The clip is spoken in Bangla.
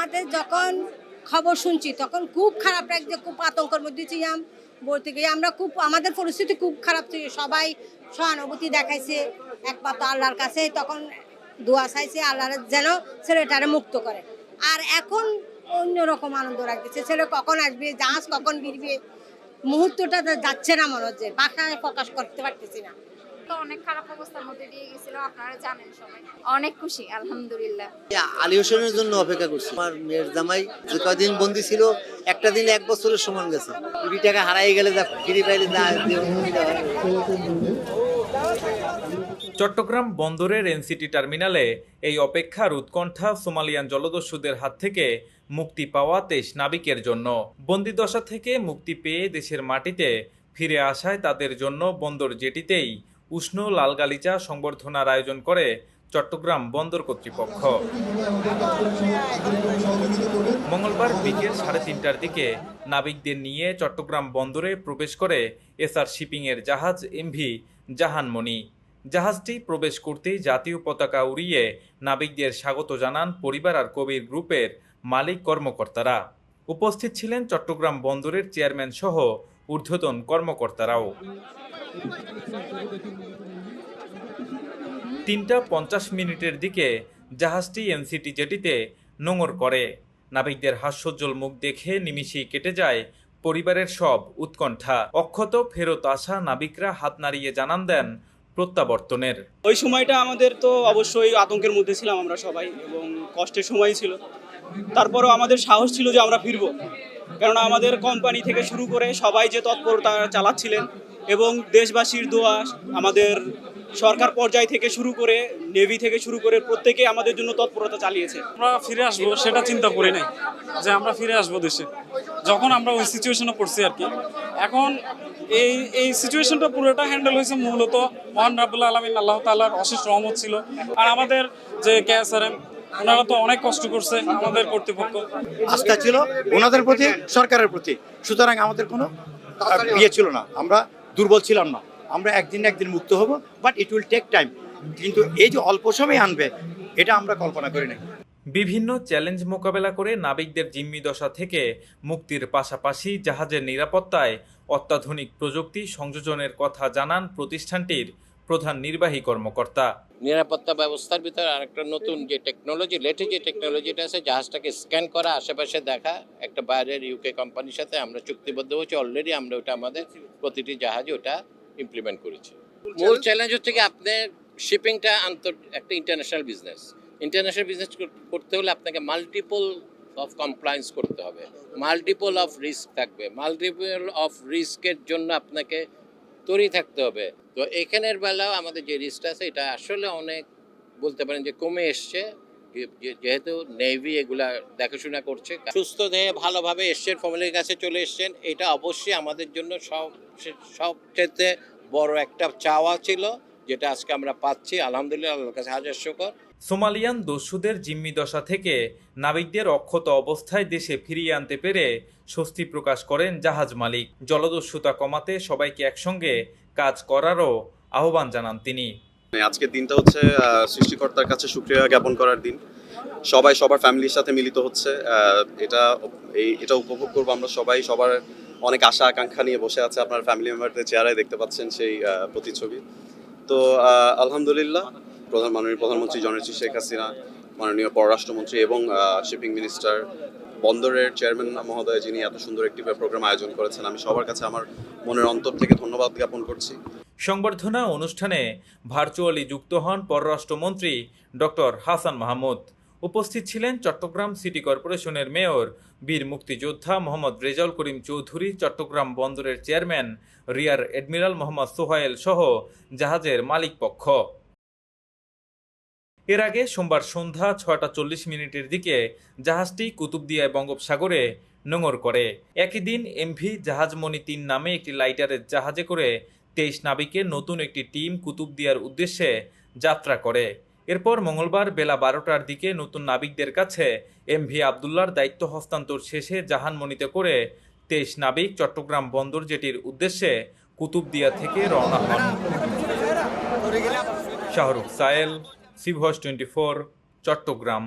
আমাদের যখন খবর শুনছি, তখন খুব খারাপ লাগছে, খুব আতঙ্কের মধ্যে ছিলাম। বলতে গিয়ে আমরা খুব, আমাদের পরিস্থিতি খুব খারাপ ছিল। সবাই সহানুভূতি দেখাইছে একমাত্র আল্লাহর কাছে, তখন দোয়া চাইছে আল্লাহর যেন ছেলেটারে মুক্ত করে। আর এখন অন্যরকম আনন্দ রাখতেছে ছেলে কখন আসবে, জাহাজ কখন বিরবে মুহূর্তটা যাচ্ছে না মনে হচ্ছে, বাসায় প্রকাশ করতে পারতেছি না। তো অনেক খারাপ অবস্থার মধ্যে দিয়ে গেছিল আপনারা জানেন সবাই। অনেক খুশি আলহামদুলিল্লাহ। আলী হোসেনের জন্য অপেক্ষা করছি। আমার মেয়ের জামাই যে কদিন বন্দি ছিল একটা দিন এক বছরের সমান গেছে। কুড়ি টাকা হারাই গেলে যা ফিরে পাইলে যা। চট্টগ্রাম বন্দরের এনসিটি টার্মিনালে এই অপেক্ষার উৎকণ্ঠা সোমালিয়ান জলদস্যুদের হাত থেকে মুক্তি পাওয়া তেইশ নাবিকের জন্য। বন্দিদশা থেকে মুক্তি পেয়ে দেশের মাটিতে ফিরে আসায় তাদের জন্য বন্দর জেটিতেই উষ্ণ লাল গালিচা সংবর্ধনার আয়োজন করে চট্টগ্রাম বন্দর কর্তৃপক্ষ। মঙ্গলবার বিকেল সাড়ে তিনটার দিকে নাবিকদের নিয়ে চট্টগ্রাম বন্দরে প্রবেশ করে এসআর শিপিংয়ের জাহাজ এমভি জাহানমণি। জাহাজটি প্রবেশ করতেই জাতীয় পতাকা উড়িয়ে নাবিকদের স্বাগত জানান পরিবার আর কবির গ্রুপের মালিক কর্মকর্তারা। উপস্থিত ছিলেন চট্টগ্রাম বন্দরের চেয়ারম্যান সহ ঊর্ধ্বতন কর্মকর্তারাও। তিনটা পঞ্চাশ মিনিটের দিকে জাহাজটি এনসিটি জেটিতে নোঙর করে। নাবিকদের হাস্যজ্জ্বল মুখ দেখে নিমিষেই কেটে যায় পরিবারের সব উৎকণ্ঠা। অক্ষত ফেরত আসা নাবিকরা হাত নাড়িয়ে জানান দেন প্রত্যাবর্তনের। ওই সময়টা আমাদের তো অবশ্যই আতঙ্কের মধ্যে ছিলাম আমরা সবাই এবং কষ্টের সময় ছিল। তারপরও আমাদের সাহস ছিল যে আমরা ফিরবো। কেননা আমাদের কোম্পানি থেকে শুরু করে সবাই যে তৎপরতা চালাচ্ছিলেন এবং দেশবাসীর দোয়া আমাদের সরকার পর্যায় থেকে শুরু করে নেভি থেকে শুরু করে প্রত্যেকে আমাদের জন্য তৎপরতা চালিয়েছে। আমরা ফিরে আসব সেটা চিন্তা করি নাই যে আমরা ফিরে আসব দেশে। যখন আমরা ওই সিচুয়েশনে পড়ছি আর কি এখন এই এই সিচুয়েশনটা পুরোটা হ্যান্ডেল হয়েছে মূলত মহান রাবুল্লাহ আলমিন আল্লাহ তাল্লাহর অশেষ রহমত ছিল। আর আমাদের যে কেএসআরএম ওনারা তো অনেক কষ্ট করছে আমাদের কর্তৃপক্ষ। আস্থা ছিল ওনাদের প্রতি সরকারের প্রতি। সুতরাং আমাদের কোনো ইয়ে ছিল না। আমরা দুর্বল ছিলাম না। আমরা একদিন একদিন মুক্ত হব but it will take time কিন্তু এই যে অল্প সময় আনবে, এটা আমরা কল্পনা করি নাই। বিভিন্ন চ্যালেঞ্জ মোকাবেলা করে নাবিকদের জিম্মি দশা থেকে মুক্তির পাশাপাশি জাহাজের নিরাপত্তায় অত্যাধুনিক প্রযুক্তি সংযোজনের কথা জানান প্রতিষ্ঠানটির প্রধান নির্বাহী কর্মকর্তা। নিরাপত্তা ব্যবস্থার ভিতরে আরেকটা নতুন যে টেকনোলজি লেটেস্ট যে টেকনোলজিটা আছে, জাহাজটাকে স্ক্যান করা, আশেপাশে দেখা, একটা বাইরের ইউকে কোম্পানির সাথে আমরা চুক্তিবদ্ধ হয়েছি অলরেডি আমরা ওটা আমাদের প্রতিটি জাহাজে ওটা ইমপ্লিমেন্ট করেছি। মূল চ্যালেঞ্জ হচ্ছে কি, আপনার শিপিংটা আন্তর, একটা ইন্টারন্যাশনাল বিজনেস ইন্টারন্যাশনাল বিজনেস করতে হলে আপনাকে মাল্টিপল অফ কমপ্লায়েন্স করতে হবে। মাল্টিপল অফ রিস্ক থাকবে। মাল্টিপল অফ রিস্কের জন্য আপনাকে তৈরি থাকতে হবে। তো এখানের বেলাও আমাদের যে রিস্কটা আছে, এটা আসলে অনেক বলতে পারেন যে কমে এসছে। যেহেতু নেভি এগুলা দেখাশোনা করছে সুস্থ দেহে ভালোভাবে এসছেন ফ্যামিলির কাছে চলে এসছেন, এটা অবশ্যই আমাদের জন্য সব সবচেয়ে বড় একটা চাওয়া ছিল, যেটা আজকে আমরা পাচ্ছি। আলহামদুলিল্লাহ, আল্লাহর কাছে হাজার শুকর। সোমালিয়ান দস্যুদের জিম্মি দশা থেকে নাবিকদের অক্ষত অবস্থায় দেশে ফিরিয়ে আনতে পেরে স্বস্তি প্রকাশ করেন জাহাজ মালিক। জলদস্যুতা কমাতে সবাইকে একসঙ্গে কাজ করারও আহ্বান জানান তিনি। মানে আজকের দিনটা হচ্ছে সৃষ্টিকর্তার কাছে শুক্রিয়া জ্ঞাপন করার দিন। সবাই সবার ফ্যামিলির সাথে মিলিত হচ্ছে এটা, এই, এটা উপভোগ করব আমরা সবাই। সবার অনেক আশা, আকাঙ্ক্ষা নিয়ে বসে আছে আপনার ফ্যামিলি মেম্বারদের চেহারায়, দেখতে পাচ্ছেন সেই প্রতিচ্ছবি। তো আলহামদুলিল্লাহ, প্রধান মাননীয় প্রধানমন্ত্রী জননেত্রী শেখ হাসিনা, মাননীয় পররাষ্ট্রমন্ত্রী এবং শিপিং মিনিস্টার বন্দরের চেয়ারম্যান মহোদয় যিনি এত সুন্দর একটি প্রোগ্রাম আয়োজন করেছেন, আমি সবার কাছে আমার মনের অন্তর থেকে ধন্যবাদ জ্ঞাপন করছি। সংবর্ধনা অনুষ্ঠানে ভার্চুয়ালি যুক্ত হন পররাষ্ট্রমন্ত্রী ডক্টর হাসান মাহমুদ। উপস্থিত ছিলেন চট্টগ্রাম সিটি কর্পোরেশনের মেয়র, বীর মুক্তিযোদ্ধা মোহাম্মদ রেজাউল করিম চৌধুরী, চট্টগ্রাম বন্দরের chairman rear admiral Mohammad Sohail সহ জাহাজের মালিক পক্ষ। এর আগে সোমবার সন্ধ্যা ছয়টা চল্লিশ মিনিটের দিকে জাহাজটি কুতুবদিয়ায় বঙ্গোপসাগরে নোঙর করে। একই দিন এমভি জাহাজমণি তিন নামে একটি লাইটারের জাহাজে করে তেইশ নাবিকের নতুন একটি টিম কুতুবদিয়ার উদ্দেশ্যে যাত্রা করে। এরপর মঙ্গলবার বেলা বারোটার দিকে নতুন নাবিকদের কাছে এমভি আবদুল্লার দায়িত্ব হস্তান্তর শেষে জাহানমণিতে করে তেইশ নাবিক চট্টগ্রাম বন্দর জেটির উদ্দেশ্যে কুতুবদিয়া থেকে রওনা হন। শাহরুখ সায়েল সিভস টোয়েন্টি ফোর চট্টগ্রাম